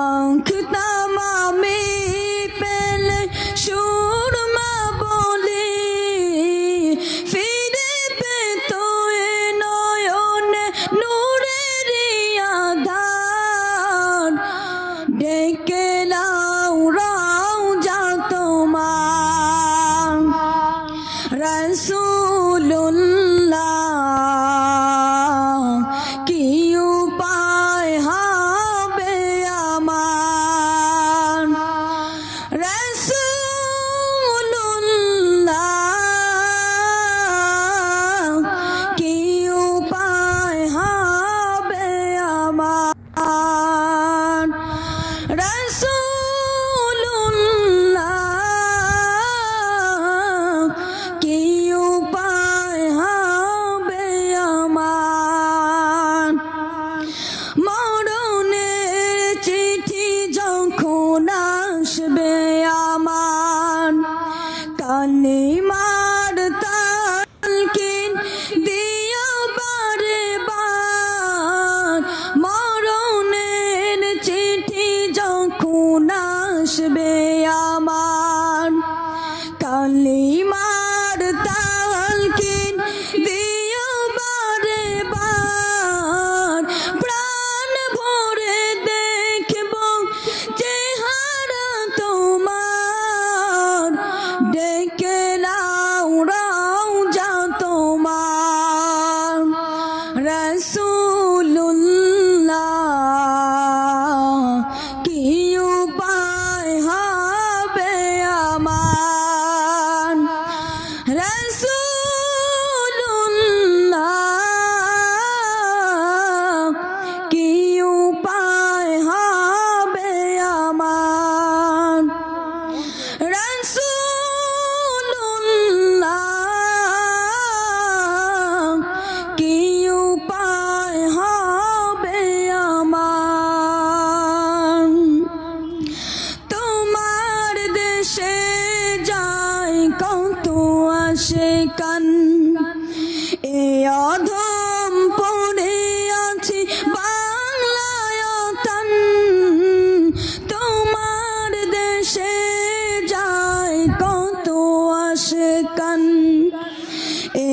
আঙ্কতা মামি পেলে সুরমা বলি ফিরে পেত নয়নে নূরের আধার। ডেকে So. সে কান। এ অধম পড়ে আছি বাংলায়তন তোমার দেশে যায় কত আসে কান। এ